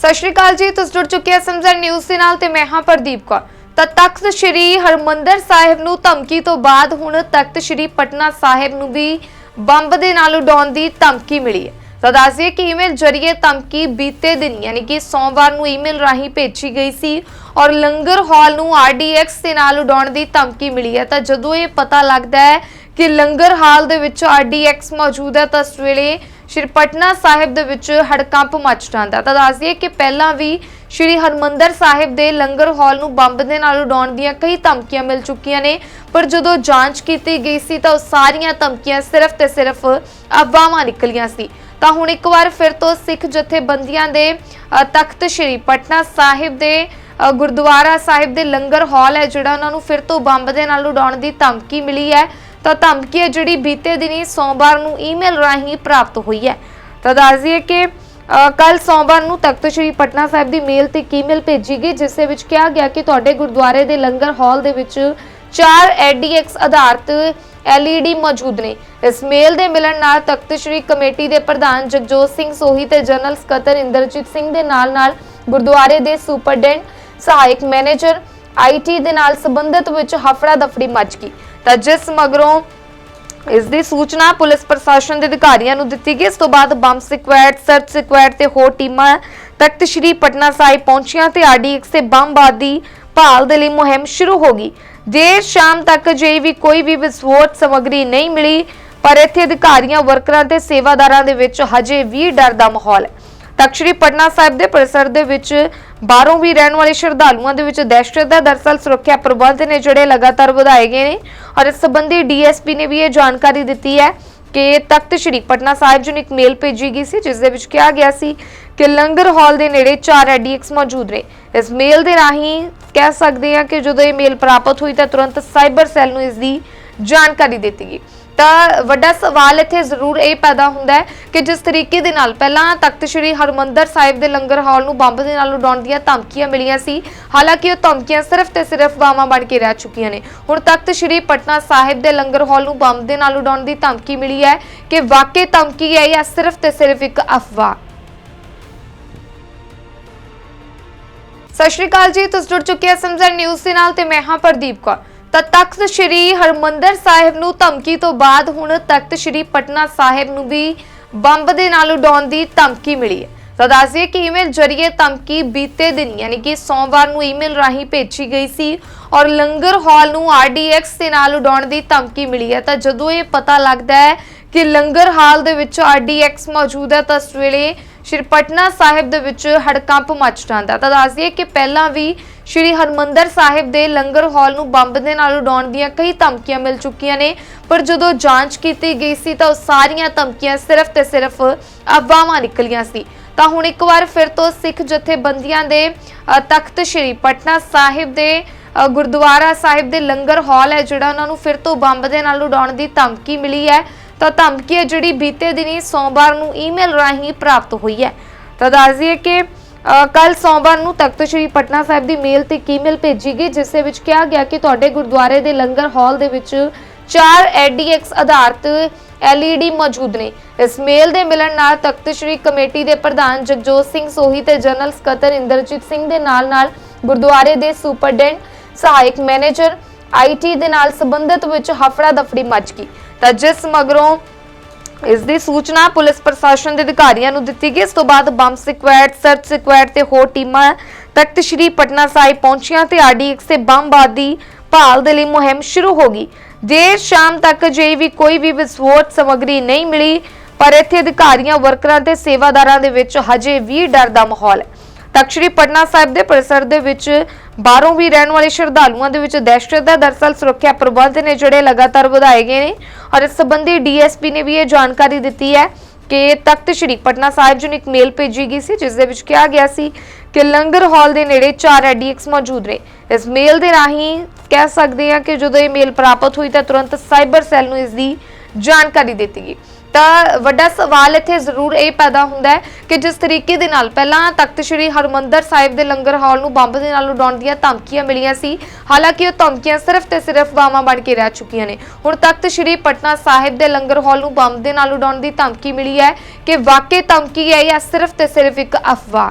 ਸਤਿ ਸ਼੍ਰੀ ਅਕਾਲ ਜੀ, ਤੁਸੀਂ ਜੁੜ ਚੁੱਕੇ ਹੋ ਸਮਝਣ ਨਿਊਜ਼ ਦੇ ਨਾਲ ਤੇ ਮੈਂ ਹਾਂ ਪ੍ਰਦੀਪ ਕੌਰ। ਤਾਂ ਤਖਤ ਸ੍ਰੀ ਹਰਮੰਦਰ ਸਾਹਿਬ ਨੂੰ ਧਮਕੀ ਤੋਂ ਬਾਅਦ ਹੁਣ ਤਖਤ ਸ੍ਰੀ ਪਟਨਾ ਸਾਹਿਬ ਨੂੰ ਵੀ ਬੰਬ ਦੇ ਨਾਲ ਉਡਾਉਣ ਦੀ ਧਮਕੀ ਮਿਲੀ ਹੈ। ਤਾਂ ਦੱਸਿਏ ਕਿ ਈਮੇਲ ਜਰੀਏ ਧਮਕੀ ਬੀਤੇ ਦਿਨ ਯਾਨੀ ਕਿ ਸੋਮਵਾਰ ਨੂੰ ਈਮੇਲ ਰਾਹੀਂ ਭੇਜੀ ਗਈ ਸੀ ਔਰ ਲੰਗਰ ਹਾਲ ਨੂੰ ਆਰਡੀਐਕਸ ਦੇ ਨਾਲ ਉਡਾਉਣ ਦੀ ਧਮਕੀ ਮਿਲੀ ਹੈ। ਤਾਂ ਜਦੋਂ ਇਹ ਪਤਾ ਲੱਗਦਾ ਹੈ ਕਿ ਲੰਗਰ ਹਾਲ ਦੇ ਵਿੱਚ ਆਰਡੀਐਕਸ ਮੌਜੂਦ ਹੈ, ਤਾਂ ਇਸ ਵੇਲੇ ਸ਼੍ਰੀ ਪਟਨਾ ਸਾਹਿਬ ਦੇ ਵਿੱਚ ਹੜਕੰਪ ਮਚ ਜਾਂਦਾ ਤਾਂ ਦੱਸਦੀਏ ਕਿ ਪਹਿਲਾਂ ਵੀ ਸ਼੍ਰੀ ਹਰਮੰਦਰ ਸਾਹਿਬ ਦੇ ਲੰਗਰ ਹਾਲ ਨੂੰ ਬੰਬ ਦੇ ਨਾਲ ਉਡਾਉਣ ਦੀਆਂ ਕਈ ਧਮਕੀਆਂ ਮਿਲ ਚੁੱਕੀਆਂ ਨੇ, ਪਰ ਜਦੋਂ ਜਾਂਚ ਕੀਤੀ ਗਈ ਸੀ ਤਾਂ ਉਹ ਸਾਰੀਆਂ ਧਮਕੀਆਂ ਸਿਰਫ ਤੇ ਸਿਰਫ ਅਫਵਾਹਾਂ ਨਿਕਲੀਆਂ ਸੀ। ਤਾਂ ਹੁਣ ਇੱਕ ਵਾਰ ਫਿਰ ਤੋਂ ਸਿੱਖ ਜਥੇਬੰਦੀਆਂ ਦੇ ਤਖਤ ਸ਼੍ਰੀ ਪਟਨਾ ਸਾਹਿਬ ਦੇ ਗੁਰਦੁਆਰਾ ਸਾਹਿਬ ਦੇ ਲੰਗਰ ਹਾਲ ਹੈ, ਜਿਹੜਾ ਉਹਨਾਂ ਨੂੰ ਫਿਰ ਤੋਂ ਬੰਬ ਦੇ ਨਾਲ ਉਡਾਉਣ ਦੀ ਧਮਕੀ ਮਿਲੀ ਹੈ। ਤਾਂ ਧਮਕੀ ਹੈ ਜਿਹੜੀ ਬੀਤੇ ਦਿਨੀ ਸੋਮਵਾਰ ਨੂੰ ਈਮੇਲ ਰਾਹੀਂ ਪ੍ਰਾਪਤ ਹੋਈ ਹੈ। ਤਾਂ ਦੱਸ ਦਈਏ ਕਿ ਕੱਲ ਸੋਮਵਾਰ ਨੂੰ ਤਖਤ ਸ੍ਰੀ ਪਟਨਾ ਸਾਹਿਬ ਦੀ ਮੇਲ ਤੇ ਈਮੇਲ ਭੇਜੀ ਗਈ, ਜਿਸ ਦੇ ਵਿੱਚ ਕਿਹਾ ਗਿਆ ਕਿ ਤੁਹਾਡੇ ਗੁਰਦੁਆਰੇ ਦੇ ਲੰਗਰ ਹਾਲ ਦੇ ਵਿੱਚ ਚਾਰ ਐਡੀਐਕਸ ਆਧਾਰਿਤ LED ਮੌਜੂਦ ਨੇ। ਇਸ ਮੇਲ ਦੇ ਮਿਲਣ ਨਾਲ ਤਖਤ ਸ੍ਰੀ ਕਮੇਟੀ ਦੇ ਪ੍ਰਧਾਨ ਜਗਜੋਤ ਸਿੰਘ ਸੋਹੀ ਤੇ ਜਨਰਲ ਸਕੱਤਰ ਇੰਦਰਜੀਤ ਸਿੰਘ ਦੇ ਨਾਲ ਨਾਲ ਗੁਰਦੁਆਰੇ ਦੇ ਸੁਪਰਡੈਂਟ, ਸਹਾਇਕ ਮੈਨੇਜਰ ਆਈਟੀ ਦੇ ਨਾਲ ਸੰਬੰਧਿਤ ਵਿੱਚ ਹਫੜਾ ਦਫੜੀ ਮਚ ਗਈ। ਤਾਂ ਜਿਸ ਮਗਰੋਂ ਇਸ ਦੀ ਸੂਚਨਾ ਪੁਲਿਸ ਪ੍ਰਸ਼ਾਸਨ ਦੇ ਅਧਿਕਾਰੀਆਂ ਨੂੰ ਦਿੱਤੀ ਗਈ, ਇਸ ਤੋਂ ਬਾਅਦ ਬੰਬ ਸਕੁਐਡ ਸਰਚ ਸਕੁਐਡ ਤੇ ਹੋਰ ਟੀਮਾਂ ਤਖਤ ਸ੍ਰੀ ਪਟਨਾ ਸਾਹਿਬ ਪਹੁੰਚੀਆਂ ਤੇ ਆਰਡੀਐਕਸ ਤੇ ਬੰਬਾਦੀ ਭਾਲ ਦੇ ਲਈ ਮੁਹਿੰਮ ਸ਼ੁਰੂ ਹੋ ਗਈ। ਦੇਰ ਸ਼ਾਮ ਤੱਕ ਜੇ ਵੀ ਕੋਈ ਵੀ ਵਿਸਫੋਟ ਸਮੱਗਰੀ ਨਹੀਂ ਮਿਲੀ, ਪਰ ਇੱਥੇ ਅਧਿਕਾਰੀਆਂ, ਵਰਕਰਾਂ ਤੇ ਸੇਵਾਦਾਰਾਂ ਦੇ ਵਿੱਚ ਹਜੇ ਵੀ ਡਰ ਦਾ ਮਾਹੌਲ ਹੈ। ਤਖ਼ਤ ਸ੍ਰੀ ਪਟਨਾ ਸਾਹਿਬ ਦੇ ਪਰਿਸਰ ਦੇ ਵਿੱਚ ਬਾਹਰੋਂ ਵੀ ਰਹਿਣ ਵਾਲੇ ਸ਼ਰਧਾਲੂਆਂ ਦੇ ਵਿੱਚ ਦਹਿਸ਼ਤ ਦਾ ਦਰਸਲ ਸੁਰੱਖਿਆ ਪ੍ਰਬੰਧ ਨੇ ਜਿਹੜੇ ਲਗਾਤਾਰ ਵਧਾਏ ਗਏ ਨੇ ਔਰ ਇਸ ਸੰਬੰਧੀ ਡੀਐਸਪੀ ਨੇ ਵੀ ਇਹ ਜਾਣਕਾਰੀ ਦਿੱਤੀ ਹੈ ਕਿ ਤਖਤ ਸ੍ਰੀ ਪਟਨਾ ਸਾਹਿਬ ਜੀ ਨੂੰ ਇੱਕ ਮੇਲ ਭੇਜੀ ਗਈ ਸੀ, ਜਿਸ ਦੇ ਵਿੱਚ ਕਿਹਾ ਗਿਆ ਸੀ ਕਿ ਲੰਗਰ ਹਾਲ ਦੇ ਨੇੜੇ ਚਾਰ ਐਡੀਐਕਸ ਮੌਜੂਦ ਨੇ। ਇਸ ਮੇਲ ਦੇ ਰਾਹੀਂ ਕਹਿ ਸਕਦੇ ਹਾਂ ਕਿ ਜਦੋਂ ਇਹ ਮੇਲ ਪ੍ਰਾਪਤ ਹੋਈ ਤਾਂ ਤੁਰੰਤ ਸਾਈਬਰ ਸੈੱਲ ਨੂੰ ਇਸ ਦੀ ਜਾਣਕਾਰੀ ਦਿੱਤੀ ਗਈ। ਤਾਂ ਵੱਡਾ ਸਵਾਲ ਇੱਥੇ ਜ਼ਰੂਰ ਇਹ ਪੈਦਾ ਹੁੰਦਾ ਹੈ ਕਿ ਜਿਸ ਤਰੀਕੇ ਦੇ ਨਾਲ ਪਹਿਲਾਂ ਤਖਤ ਸ੍ਰੀ ਹਰਮੰਦਰ ਸਾਹਿਬ ਦੇ ਲੰਗਰ ਹਾਲ ਨੂੰ ਬੰਬ ਦੇ ਨਾਲ ਉਡਾਉਣ ਦੀਆਂ ਧਮਕੀਆਂ ਮਿਲੀਆਂ ਸੀ, ਹਾਲਾਂਕਿ ਉਹ ਧਮਕੀਆਂ ਸਿਰਫ ਤੇ ਸਿਰਫ ਵਾਵਾਂ ਬਣ ਕੇ ਰਹਿ ਚੁੱਕੀਆਂ ਨੇ। ਹੁਣ ਤਖਤ ਸ੍ਰੀ ਪਟਨਾ ਸਾਹਿਬ ਦੇ ਲੰਗਰ ਹਾਲ ਨੂੰ ਬੰਬ ਦੇ ਨਾਲ ਉਡਾਉਣ ਦੀ ਧਮਕੀ ਮਿਲੀ ਹੈ ਕਿ ਵਾਕਈ ਧਮਕੀ ਹੈ ਜਾਂ ਸਿਰਫ ਤੇ ਸਿਰਫ ਇੱਕ ਅਫਵਾਹ? ਸਤਿ ਸ਼੍ਰੀ ਅਕਾਲ ਜੀ, ਤੁਸੀਂ ਜੁੜ ਚੁੱਕੇ ਹੋ ਸਮਝਣ ਨਿਊਜ਼ ਦੇ ਨਾਲ ਤੇ ਮੈਂ ਹਾਂ ਪ੍ਰਦੀਪ ਕੌਰ। ਤਾਂ ਤਖਤ ਸ੍ਰੀ ਹਰਮੰਦਰ ਸਾਹਿਬ ਨੂੰ ਧਮਕੀ ਤੋਂ ਬਾਅਦ ਹੁਣ ਤਖਤ ਸ੍ਰੀ ਪਟਨਾ ਸਾਹਿਬ ਨੂੰ ਵੀ ਬੰਬ ਦੇ ਨਾਲ ਉਡਾਉਣ ਦੀ ਧਮਕੀ ਮਿਲੀ ਹੈ। ਤਾਂ ਦੱਸਦੀਏ ਕਿ ਈਮੇਲ ਜਰੀਏ ਧਮਕੀ ਬੀਤੇ ਦਿਨ, ਯਾਨੀ ਕਿ ਸੋਮਵਾਰ ਨੂੰ ਈਮੇਲ ਰਾਹੀਂ ਭੇਜੀ ਗਈ ਸੀ ਔਰ ਲੰਗਰ ਹਾਲ ਨੂੰ ਆਰਡੀਐਕਸ ਦੇ ਨਾਲ ਉਡਾਉਣ ਦੀ ਧਮਕੀ ਮਿਲੀ ਹੈ। ਤਾਂ ਜਦੋਂ ਇਹ ਪਤਾ ਲੱਗਦਾ ਹੈ ਕਿ ਲੰਗਰ ਹਾਲ ਦੇ ਵਿੱਚ ਆਰਡੀਐਕਸ ਮੌਜੂਦ ਹੈ, ਤਾਂ ਇਸ ਵੇਲੇ ਸ਼੍ਰੀ ਪਟਨਾ ਸਾਹਿਬ ਦੇ ਵਿੱਚ ਹੜਕੰਪ ਮਚ ਜਾਂਦਾ। ਤਾਂ ਦੱਸ ਦਈਏ ਕਿ ਪਹਿਲਾਂ ਵੀ ਸ਼੍ਰੀ ਹਰਮੰਦਰ ਸਾਹਿਬ ਦੇ ਲੰਗਰ ਹਾਲ ਨੂੰ ਬੰਬ ਦੇ ਨਾਲ ਉਡਾਉਣ ਦੀਆਂ ਕਈ ਧਮਕੀਆਂ ਮਿਲ ਚੁੱਕੀਆਂ ਨੇ, ਪਰ ਜਦੋਂ ਜਾਂਚ ਕੀਤੀ ਗਈ ਸੀ ਤਾਂ ਉਹ ਸਾਰੀਆਂ ਧਮਕੀਆਂ ਸਿਰਫ ਤੇ ਸਿਰਫ ਅਫਵਾਹਾਂ ਨਿਕਲੀਆਂ ਸੀ। ਤਾਂ ਹੁਣ ਇੱਕ ਵਾਰ ਫਿਰ ਤੋਂ ਸਿੱਖ ਜਥੇਬੰਦੀਆਂ ਦੇ ਤਖਤ ਸ਼੍ਰੀ ਪਟਨਾ ਸਾਹਿਬ ਦੇ ਗੁਰਦੁਆਰਾ ਸਾਹਿਬ ਦੇ ਲੰਗਰ ਹਾਲ ਹੈ ਜਿਹੜਾ ਉਹਨਾਂ ਨੂੰ ਫਿਰ ਤੋਂ ਬੰਬ ਦੇ ਨਾਲ ਉਡਾਉਣ ਦੀ ਧਮਕੀ ਮਿਲੀ ਹੈ। ਤਾਂ ਧਮਕੀ ਹੈ ਜਿਹੜੀ ਬੀਤੇ ਦਿਨੀ ਸੋਮਵਾਰ ਨੂੰ ਈਮੇਲ ਰਾਹੀਂ ਪ੍ਰਾਪਤ ਹੋਈ ਹੈ। ਤਾਂ ਦੱਸ ਦਈਏ ਕਿ ਕੱਲ ਸੋਮਵਾਰ ਨੂੰ ਤਖਤ ਸ੍ਰੀ ਪਟਨਾ ਸਾਹਿਬ ਦੀ ਮੇਲ ਤੇ ਈਮੇਲ ਭੇਜੀ ਗਈ, ਜਿਸ ਦੇ ਵਿੱਚ ਕਿਹਾ ਗਿਆ ਕਿ ਤੁਹਾਡੇ ਗੁਰਦੁਆਰੇ ਦੇ ਲੰਗਰ ਹਾਲ ਦੇ ਵਿੱਚ ਚਾਰ ਐਡੀਐਕਸ ਆਧਾਰਿਤ LED ਮੌਜੂਦ ਨੇ। ਇਸ ਮੇਲ ਦੇ ਮਿਲਣ ਨਾਲ ਤਖਤ ਸ੍ਰੀ ਕਮੇਟੀ ਦੇ ਪ੍ਰਧਾਨ ਜਗਜੋਤ ਸਿੰਘ ਸੋਹੀ ਤੇ ਜਨਰਲ ਸਕੱਤਰ ਇੰਦਰਜੀਤ ਸਿੰਘ ਦੇ ਨਾਲ ਨਾਲ ਗੁਰਦੁਆਰੇ ਦੇ ਸੁਪਰਡੈਂਟ, ਸਹਾਇਕ ਮੈਨੇਜਰ ਆਈਟੀ ਦੇ ਨਾਲ ਸੰਬੰਧਿਤ ਵਿੱਚ ਹਫੜਾ ਦਫੜੀ ਮਚ ਗਈ। ਤਾਂ ਜਿਸ ਮਗਰੋਂ ਇਸ ਦੀ ਸੂਚਨਾ ਪੁਲਿਸ ਪ੍ਰਸ਼ਾਸਨ ਦੇ ਅਧਿਕਾਰੀਆਂ ਨੂੰ ਦਿੱਤੀ ਗਈ, ਇਸ ਤੋਂ ਬਾਅਦ ਬੰਬ ਸਕੁਐਡ ਸਰਚ ਸਕੁਐਡ ਤੇ ਹੋਰ ਟੀਮਾਂ ਤਖਤ ਸ੍ਰੀ ਪਟਨਾ ਸਾਹਿਬ ਪਹੁੰਚੀਆਂ ਤੇ ਆਰਡੀਐਕਸ ਤੇ ਬੰਬ ਆਦਿ ਭਾਲ ਦੇ ਲਈ ਮੁਹਿੰਮ ਸ਼ੁਰੂ ਹੋ ਗਈ। ਦੇਰ ਸ਼ਾਮ ਤੱਕ ਜੇ ਵੀ ਕੋਈ ਵੀ ਵਿਸਫੋਟ ਸਮੱਗਰੀ ਨਹੀਂ ਮਿਲੀ, ਪਰ ਇੱਥੇ ਅਧਿਕਾਰੀਆਂ, ਵਰਕਰਾਂ ਤੇ ਸੇਵਾਦਾਰਾਂ ਦੇ ਵਿੱਚ ਹਜੇ ਵੀ ਡਰ ਦਾ ਮਾਹੌਲ ਹੈ। ਤਖ਼ਤ ਸ੍ਰੀ ਪਟਨਾ ਸਾਹਿਬ ਦੇ ਪਰਿਸਰ ਦੇ ਵਿੱਚ ਬਾਹਰੋਂ ਵੀ ਰਹਿਣ ਵਾਲੇ ਸ਼ਰਧਾਲੂਆਂ ਦੇ ਵਿੱਚ ਦਹਿਸ਼ਤ ਦਾ ਦਰਸਲ ਸੁਰੱਖਿਆ ਪ੍ਰਬੰਧ ਨੇ ਜਿਹੜੇ ਲਗਾਤਾਰ ਵਧਾਏ ਗਏ ਨੇ ਔਰ ਇਸ ਸੰਬੰਧੀ ਡੀਐਸਪੀ ਨੇ ਵੀ ਇਹ ਜਾਣਕਾਰੀ ਦਿੱਤੀ ਹੈ ਕਿ ਤਖਤ ਸ੍ਰੀ ਪਟਨਾ ਸਾਹਿਬ ਜੀ ਨੂੰ ਇੱਕ ਮੇਲ ਭੇਜੀ ਗਈ ਸੀ, ਜਿਸ ਦੇ ਵਿੱਚ ਕਿਹਾ ਗਿਆ ਸੀ ਕਿ ਲੰਗਰ ਹਾਲ ਦੇ ਨੇੜੇ ਚਾਰ ਐਡੀਐਕਸ ਮੌਜੂਦ ਨੇ। ਇਸ ਮੇਲ ਦੇ ਰਾਹੀਂ ਕਹਿ ਸਕਦੇ ਹਾਂ ਕਿ ਜਦੋਂ ਇਹ ਮੇਲ ਪ੍ਰਾਪਤ ਹੋਈ ਤਾਂ ਤੁਰੰਤ ਸਾਈਬਰ ਸੈੱਲ ਨੂੰ ਇਸ ਦੀ ਜਾਣਕਾਰੀ ਦਿੱਤੀ ਗਈ। ਤਾਂ ਵੱਡਾ ਸਵਾਲ ਇੱਥੇ ਜ਼ਰੂਰ ਇਹ ਪੈਦਾ ਹੁੰਦਾ ਹੈ ਕਿ ਜਿਸ ਤਰੀਕੇ ਦੇ ਨਾਲ ਪਹਿਲਾਂ ਤਖਤ ਸ੍ਰੀ ਹਰਮੰਦਰ ਸਾਹਿਬ ਦੇ ਲੰਗਰ ਹਾਲ ਨੂੰ ਬੰਬ ਦੇ ਨਾਲ ਉਡਾਉਣ ਦੀਆਂ ਧਮਕੀਆਂ ਮਿਲੀਆਂ ਸੀ, ਹਾਲਾਂਕਿ ਉਹ ਧਮਕੀਆਂ ਸਿਰਫ ਤੇ ਸਿਰਫ ਵਾਵਾਂ ਬਣ ਕੇ ਰਹਿ ਚੁੱਕੀਆਂ ਨੇ। ਹੁਣ ਤਖਤ ਸ੍ਰੀ ਪਟਨਾ ਸਾਹਿਬ ਦੇ ਲੰਗਰ ਹਾਲ ਨੂੰ ਬੰਬ ਦੇ ਨਾਲ ਉਡਾਉਣ ਦੀ ਧਮਕੀ ਮਿਲੀ ਹੈ ਕਿ ਵਾਕਈ ਧਮਕੀ ਹੈ ਜਾਂ ਸਿਰਫ ਤੇ ਸਿਰਫ ਇੱਕ ਅਫਵਾਹ?